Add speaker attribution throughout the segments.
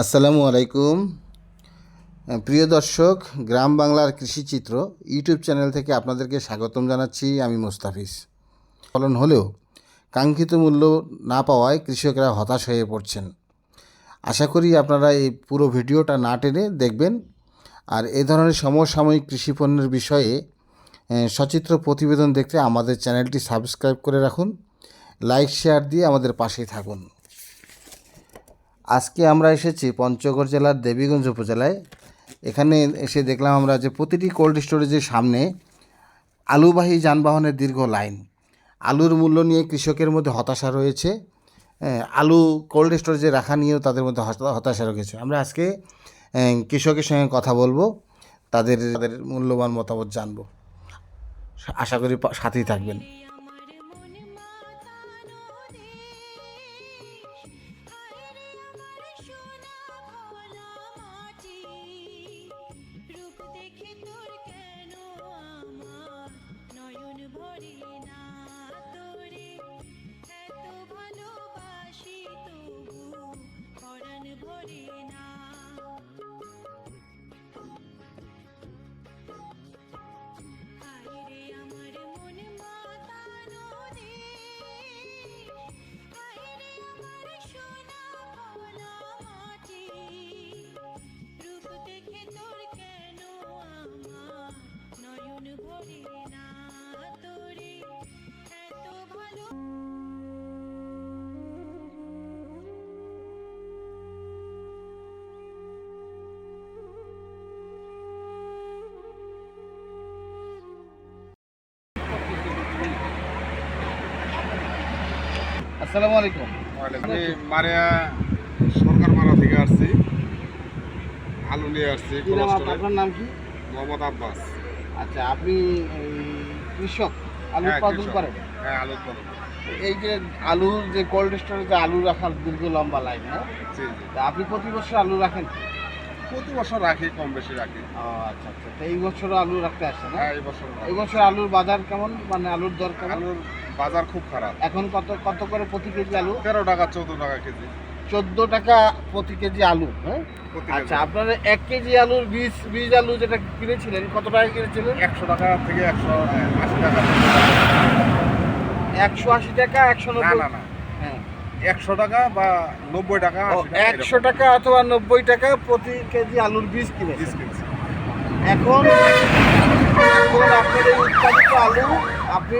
Speaker 1: আসসালামু আলাইকুম। প্রিয় দর্শক, গ্রাম বাংলার কৃষিচিত্র ইউটিউব চ্যানেল থেকে আপনাদেরকে স্বাগতম জানাচ্ছি। আমি মোস্তাফিজ। ফলন হলেও কাঙ্ক্ষিত মূল্য না পাওয়ায় কৃষকরা হতাশ হয়ে পড়ছেন। আশা করি আপনারা এই পুরো ভিডিওটা না টেনে দেখবেন। আর এ ধরনের সমসাময়িক কৃষি পণ্যের বিষয়ে সচিত্র প্রতিবেদন দেখতে আমাদের চ্যানেলটি সাবস্ক্রাইব করে রাখুন। লাইক, শেয়ার দিয়ে আমাদের পাশেই থাকুন। আজকে আমরা এসেছি পঞ্চগড় জেলার দেবীগঞ্জ উপজেলায়। এখানে এসে দেখলাম আমরা যে প্রতিটি কোল্ড স্টোরেজের সামনে আলুবাহী যানবাহনের দীর্ঘ লাইন। আলুর মূল্য নিয়ে কৃষকের মধ্যে হতাশা রয়েছে। আলু কোল্ড স্টোরেজে রাখা নিয়েও তাদের মধ্যে হতা- হতাশা রয়েছে। আমরা আজকে কৃষকের সঙ্গে কথা বলব, তাদের তাদের মূল্যবান মতামত জানব। আশা করি সাথেই থাকবেন।
Speaker 2: কেন ভরি না তোরে। এত ভালোবাসি তবু পরাণ ভরে
Speaker 1: আসসালামু আলাইকুম।
Speaker 3: আমি মারিয়া সরকার মারা থেকে আসছি। আলু নিয়ে আসছি
Speaker 1: আপনার? নাম কি?
Speaker 3: মোহাম্মদ আব্বাস।
Speaker 1: আচ্ছা আপনি কৃষক আলু
Speaker 3: হ্যাঁ,
Speaker 1: উৎপাদন করেন?
Speaker 3: হ্যাঁ আলু উৎপাদন
Speaker 1: এই যে আলুর যে কোল্ড স্টোরে যে আলু রাখার দীর্ঘ লম্বা লাইন না? আপনি প্রতি বছর আলু রাখেন
Speaker 3: প্রতি বছর রাখি কম বেশি রাখি।
Speaker 1: আচ্ছা আচ্ছা। তো এই বছর আলু রাখতে আসছেন না?
Speaker 3: হ্যাঁ এই বছর
Speaker 1: এই বছর আলুর বাজার কেমন? মানে আলুর দর কেমন?
Speaker 3: আলুর বাজার খুব খারাপ।
Speaker 1: এখন কত কত করে প্রতি কেজি আলু?
Speaker 3: তেরো টাকা চৌদ্দ টাকা কেজি।
Speaker 1: চোদ্দ টাকা প্রতি কেজি আলু হ্যাঁ? আচ্ছা আপনারা এক কেজি আলুর বীজ বীজ আলু যেটা কিনেছিলেন কত টাকা কিনেছিলেন?
Speaker 3: একশো টাকা থেকে একশো আশি টাকা।
Speaker 1: একশো আশি টাকা একশো
Speaker 3: না না
Speaker 1: হ্যাঁ
Speaker 3: একশো টাকা বা নব্বই টাকা
Speaker 1: একশো টাকা অথবা নব্বই টাকা প্রতি কেজি আলুর বীজ কিনে এখন এখন আপনার এই উৎপাদিত আলু আপনি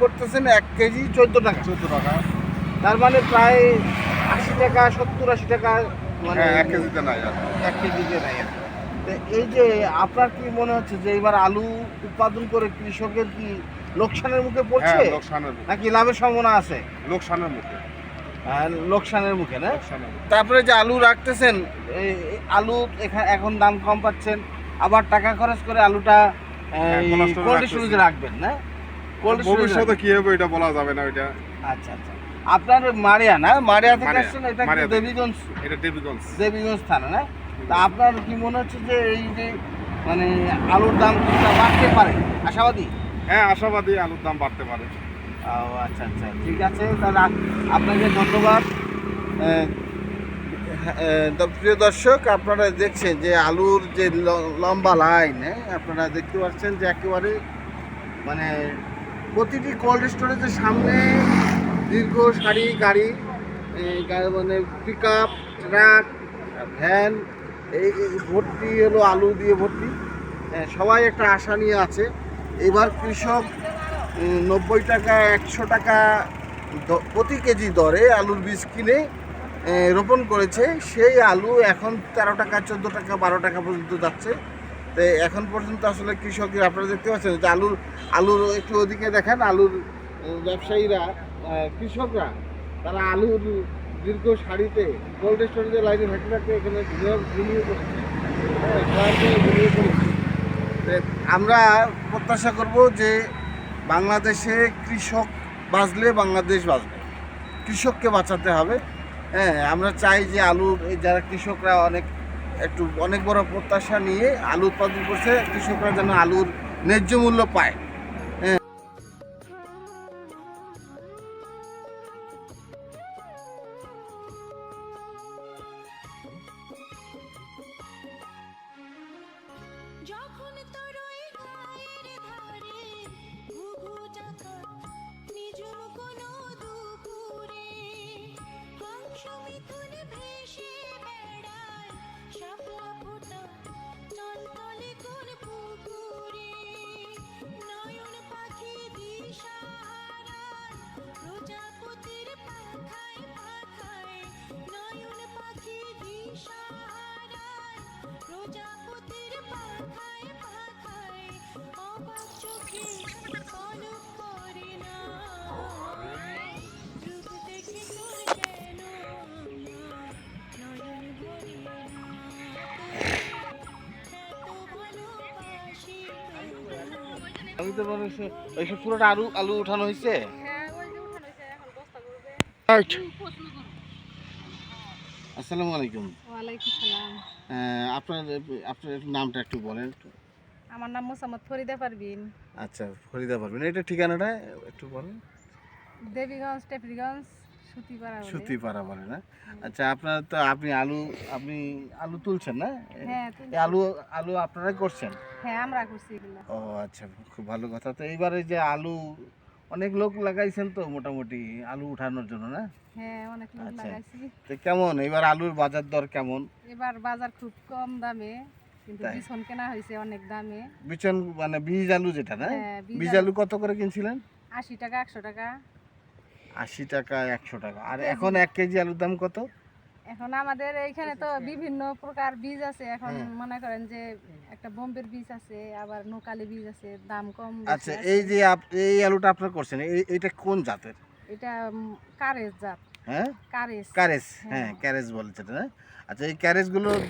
Speaker 1: করতেছেন এক কেজি চোদ্দ টাকা।
Speaker 3: চৌদ্দ টাকা।
Speaker 1: তার মানে প্রায় আশি টাকা সত্তর আশি টাকা মানে
Speaker 3: হ্যাঁ এক কেজিতে নাই
Speaker 1: এক কেজিতে তো এই যে আপনার কি মনে হচ্ছে যে এবার আলু উৎপাদন করে কৃষকের কি লোকসানের মুখে পড়ছে?
Speaker 3: হ্যাঁ লোকসানের
Speaker 1: নাকি লাভের সম্ভাবনা আছে?
Speaker 3: লোকসানের মুখে।
Speaker 1: লোকসানের মুখে না? তারপরে যে আলু রাখতেছেন আলু এখা- এখন দাম কম পাচ্ছেন আবার টাকা খরচ করে আলুটা
Speaker 3: হ্যাঁ,
Speaker 1: কোল্ড। স্টোরেজে রাখবেন না? কোল্ড
Speaker 3: ভবিষ্যতে কি হবে এটা বলা যাবে না ওইটা
Speaker 1: আচ্ছা আচ্ছা। আপনার মারিয়া না? মারিয়া থেকে আসছেন এটা দেবীগঞ্জ?
Speaker 3: এটা দেবীগঞ্জ।
Speaker 1: দেবীগঞ্জ থানা না? তা আপনার কি মনে হচ্ছে যে এই যে মানে আলুর দাম কিছুটা বাড়তে পারে? আশাবাদী?
Speaker 3: হ্যাঁ আশাবাদী আলুর দাম বাড়তে পারে।
Speaker 1: ও আচ্ছা আচ্ছা ঠিক আছে, তাহলে আপনাকে ধন্যবাদ। প্রিয় দর্শক, আপনারা দেখছেন যে আলুর যে লম্বা লাইন হ্যাঁ আপনারা দেখতে পাচ্ছেন যে একেবারে মানে প্রতিটি কোল্ড স্টোরেজের সামনে দীর্ঘ সারি গাড়ি মানে পিক আপ ট্রাক ভ্যান এই ভর্তি হলো আলু দিয়ে ভর্তি। সবাই একটা আশা নিয়ে আছে। এবার কৃষক নব্বই টাকা একশো টাকা প্রতি কেজি দরে আলুর বীজ কিনে রোপণ করেছে। সেই আলু এখন তেরো টাকা চোদ্দ টাকা বারো টাকা পর্যন্ত যাচ্ছে। তো এখন পর্যন্ত আসলে কৃষকের আপনারা দেখতে পাচ্ছেন যে আলুর আলুর একটু ওদিকে দেখেন আলুর ব্যবসায়ীরা কৃষকরা তারা আলুর দীর্ঘ সারিতে কোল্ড স্টোরেজের লাইনে থাকতে থাকতে এখানে বিনিয়োগ করছে। হ্যাঁ, আমরা প্রত্যাশা করব যে বাংলাদেশে কৃষক বাঁচলে বাংলাদেশ বাঁচবে। কৃষককে বাঁচাতে হবে। হ্যাঁ আমরা চাই যে আলু যারা কৃষকরা অনেক, একটু অনেক বড় প্রত্যাশা নিয়ে আলু উৎপাদন করছে, কৃষকরা যেন আলুর ন্যায্য মূল্য পায়।
Speaker 2: হ্যাঁ। যখন
Speaker 1: আমি তো মনে হচ্ছে পুরোটা আলু আলু উঠানো হয়েছে
Speaker 4: হ্যাঁ
Speaker 1: আসসালামু আলাইকুম।
Speaker 4: ওয়ালাইকুম সালাম।
Speaker 1: আপনার আপনার নামটা একটু বলেন।
Speaker 4: আমার নাম মোসাম্মদ ফরিদা পারবিন
Speaker 1: আচ্ছা ফরিদা পারবেন এটা ঠিকানাটা একটু বলেন।
Speaker 4: দেবীগঞ্জ টেপরিগঞ্জ। সুতিপাড়া বলে।
Speaker 1: না? আচ্ছা আপনার তো আপনি আলু আপনি আলু তুলছেন না?
Speaker 4: হ্যাঁ
Speaker 1: আলু আলু আপনারাই করছেন?
Speaker 4: হ্যাঁ আমরা করছি
Speaker 1: ও আচ্ছা খুব ভালো কথা। তো এইবারে যে আলু অনেক লোক লাগাইছেন তো মোটামুটি আলু উঠানোর জন্য না?
Speaker 4: হ্যাঁ অনেক লোক
Speaker 1: আচ্ছা।
Speaker 4: লাগাইছি।
Speaker 1: তো কেমন? এবার আলুর বাজার দর কেমন?
Speaker 4: এবার বাজার খুব কম দামে কিন্তু? বিছন কেনা হয়েছে অনেক দামে।
Speaker 1: বিচন মানে বীজ আলু যেটা না?
Speaker 4: হ্যাঁ বীজ আলু
Speaker 1: কত করে কিনছিলেন?
Speaker 4: আশি টাকা একশো টাকা।
Speaker 1: আশি টাকা একশো টাকা। আর এখন এক কেজি আলুর দাম কত?
Speaker 4: এখন আমাদের এইখানে তো বিভিন্ন প্রকার বীজ আছে। এখন
Speaker 1: হ্যাঁ।
Speaker 4: মনে করেন যে একটা বোম্বের বীজ আছে আবার নোকালি বীজ আছে দাম কম
Speaker 1: আচ্ছা এই যে এই আলুটা আপনার করছেন এইটা কোন জাতের?
Speaker 4: এটা কারেজ জাত।
Speaker 1: হ্যাঁ?
Speaker 4: কারেজ।
Speaker 1: ক্যারেজ হ্যাঁ।
Speaker 4: হ্যাঁ।
Speaker 1: ক্যারেজ বলে যেটা না আচ্ছা এই ক্যারেজগুলোর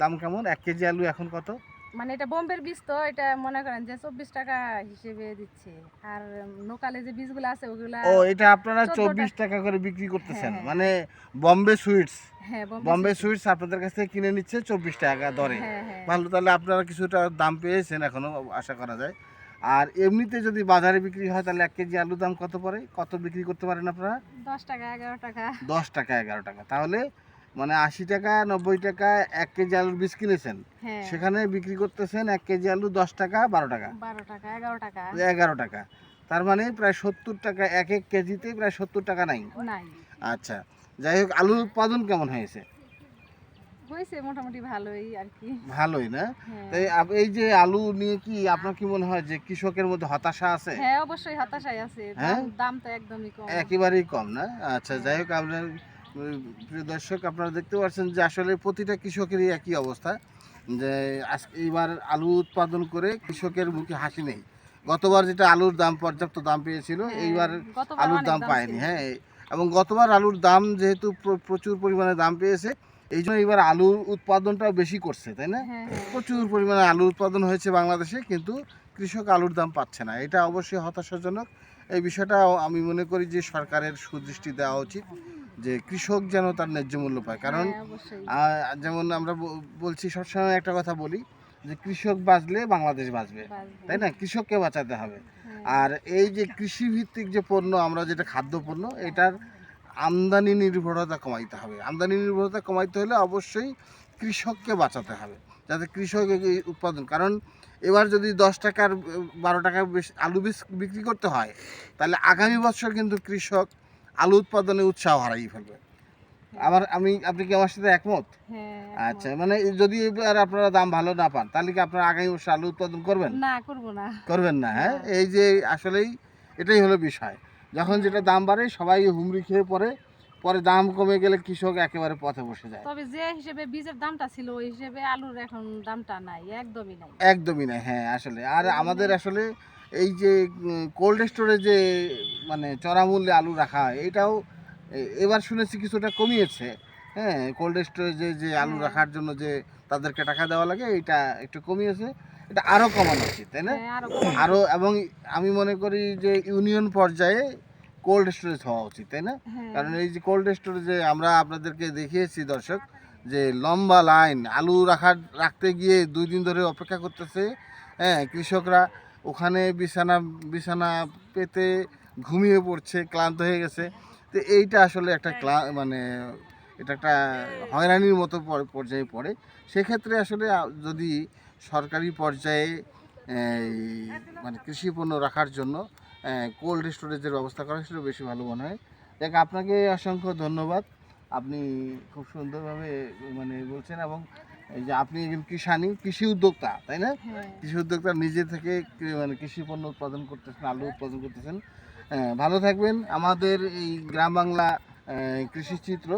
Speaker 1: দাম কেমন? এক কেজি আলু এখন কত?
Speaker 4: মানে এটা বোম্বের বীজ তো এটা মনে করেন যে চব্বিশ টাকা হিসেবে দিচ্ছে। আর নোকালে যে বীজগুলো আছে ওগুলা
Speaker 1: ও এটা আপনারা চব্বিশ টাকা। করে বিক্রি করতেছেন।
Speaker 4: হ্যাঁ, হ্যাঁ।
Speaker 1: মানে বম্বে সুইটস।
Speaker 4: হ্যাঁ
Speaker 1: বম্বে সুইটস। আপনাদের কাছ থেকে কিনে নিচ্ছে চব্বিশ টাকা দরে। ভালো তাহলে আপনারা কিছুটা দাম পেয়েছেন এখনও আশা করা যায়। আর এমনিতে যদি বাজারে বিক্রি হয় তাহলে এক কেজি আলুর দাম কত পড়ে? কত বিক্রি করতে পারেন আপনারা?
Speaker 4: দশ টাকা এগারো টাকা।
Speaker 1: দশ টাকা এগারো টাকা। তাহলে মানে আশি টাকা নব্বই টাকা এক কেজি আলুর বীজ কিনেছেন।
Speaker 4: হ্যাঁ।
Speaker 1: সেখানে বিক্রি করতেছেন এক কেজি আলু দশ টাকা বারো টাকা।
Speaker 4: বারো টাকা এগারো টাকা।
Speaker 1: এগারো টাকা। তার মানে প্রায় সত্তর টাকা এক এক কেজিতে প্রায় সত্তর টাকা নাই। আচ্ছা যাই হোক আলুর উৎপাদন কেমন হয়েছে?
Speaker 4: হয়েছে মোটামুটি ভালোই আর কি।
Speaker 1: ভালোই না?
Speaker 4: হ্যাঁ।
Speaker 1: তাই এই যে আলু নিয়ে কি আপনার কি মনে হয় যে কৃষকের মধ্যে হতাশা আছে?
Speaker 4: হ্যাঁ অবশ্যই হতাশাই আছে।
Speaker 1: হ্যাঁ?
Speaker 4: দাম- তো একদমই কম।
Speaker 1: একেবারেই কম না? আচ্ছা যাই হোক আপনার প্রিয় দর্শক আপনারা দেখতে পাচ্ছেন যে আসলে প্রতিটা কৃষকেরই একই অবস্থা যে আজ- এইবার আলু উৎপাদন করে কৃষকের মুখে হাসি নেই। গতবার যেটা আলুর দাম পর্যাপ্ত দাম পেয়েছিল
Speaker 4: হ্যাঁ,
Speaker 1: এইবার আলুর দাম পায়নি হ্যাঁ এবং গতবার আলুর দাম যেহেতু প্রচুর পরিমাণে দাম পেয়েছে এই জন্য এবার আলুর উৎপাদনটাও বেশি করছে তাই না?
Speaker 4: হ্যাঁ হ্যাঁ।
Speaker 1: প্রচুর পরিমাণে আলু উৎপাদন হয়েছে বাংলাদেশে কিন্তু কৃষক আলুর দাম পাচ্ছে না। এটা অবশ্যই হতাশাজনক। এই বিষয়টা আমি মনে করি যে সরকারের সুদৃষ্টি দেওয়া উচিত। যে কৃষক যেন তার ন্যায্য মূল্য পায়। কারণ
Speaker 4: হ্যাঁ,
Speaker 1: যেমন আমরা বলছি সবসময় একটা কথা বলি যে কৃষক বাঁচলে বাংলাদেশ বাঁচবে। তাই না? কৃষককে বাঁচাতে হবে।
Speaker 4: হ্যাঁ।
Speaker 1: আর এই যে কৃষি ভিত্তিক যে পণ্য আমরা যেটা খাদ্য পণ্য এটার আমদানি নির্ভরতা কমাইতে হবে। আমদানি নির্ভরতা কমাইতে হলে অবশ্যই কৃষককে বাঁচাতে হবে যাতে কৃষক উৎপাদন। কারণ এবার যদি দশ টাকার বারো টাকার বেশি আলু বীজ বিক্রি করতে হয় তাহলে আগামী বছর কিন্তু কৃষক আলু উৎপাদনে উৎসাহ হারাই ফেলবে। আবার আমি আপনি কি আমার সাথে একমত?
Speaker 4: হ্যাঁ
Speaker 1: আচ্ছা মানে যদি এবার আপনারা দাম ভালো না পান তাহলে কি আপনারা আগামী বছর আলু উৎপাদন করবেন?
Speaker 4: না করব না।
Speaker 1: করবেন না হ্যাঁ? এই যে আসলেই এটাই হলো বিষয়। যখন যেটা দাম বাড়ে সবাই হুমড়ি খেয়ে পড়ে পরে দাম কমে গেলে কৃষক একেবারে পথে বসে যায়।
Speaker 4: তবে যে হিসেবে বীজের দামটা ছিল ওই হিসেবে আলুর এখন দামটা নাই একদমই নাই।
Speaker 1: একদমই না হ্যাঁ আসলে। আর আমাদের আসলে এই যে কোল্ড স্টোরে যে মানে চড়া মূল্যে আলু রাখা হয় এটাও এবার শুনেছি কিছুটা কমিয়েছে। হ্যাঁ কোল্ড স্টোরেজে যে আলু। রাখার জন্য যে তাদেরকে টাকা দেওয়া লাগে এটা একটু কমিয়েছে। এটা আরও কমানো উচিত তাই না?
Speaker 4: হ্যাঁ,
Speaker 1: আরও এবং আমি মনে করি যে ইউনিয়ন পর্যায়ে কোল্ড স্টোরেজ হওয়া উচিত তাই না?
Speaker 4: হ্যাঁ,
Speaker 1: কারণ এই যে কোল্ড স্টোরেজে আমরা আপনাদেরকে দেখিয়েছি দর্শক যে লম্বা লাইন আলু রাখার রাখতে গিয়ে দুই দিন ধরে অপেক্ষা করতেছে হ্যাঁ কৃষকরা। ওখানে বিছানা বিছানা পেতে ঘুমিয়ে পড়ছে, ক্লান্ত হয়ে গেছে। তো এইটা আসলে একটা ক্লা মানে এটা একটা হয়রানির মতো পর্যায়ে পড়ে। সেক্ষেত্রে আসলে যদি সরকারি পর্যায়ে মানে কৃষি পণ্য রাখার জন্য কোল্ড স্টোরেজের ব্যবস্থা করা সেটা বেশি ভালো মনে হয়। দেখ, আপনাকে অসংখ্য ধন্যবাদ।
Speaker 2: আপনি খুব সুন্দরভাবে মানে বলছেন এবং এই যে আপনি একজন কিষানি কৃষি উদ্যোক্তা তাই না?
Speaker 4: হ্যাঁ।
Speaker 2: কৃষি উদ্যোক্তা নিজে থেকে মানে কৃষি পণ্য উৎপাদন করতেছেন আলু উৎপাদন করতেছেন। হ্যাঁ, ভালো থাকবেন। আমাদের এই গ্রাম বাংলা কৃষি চিত্র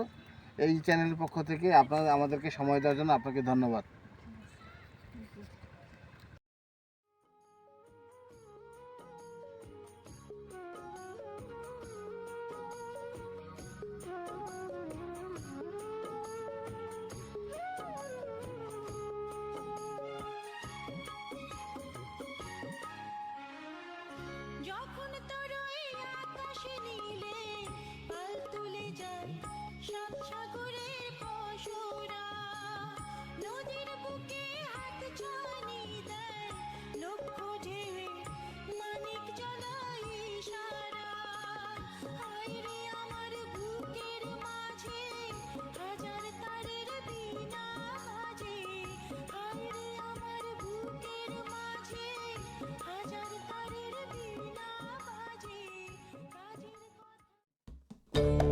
Speaker 2: এই চ্যানেলের পক্ষ থেকে আপনার আমাদেরকে সময় দেওয়ার জন্য আপনাকে ধন্যবাদ।
Speaker 5: তারের বিনা বাজে কাজের কথা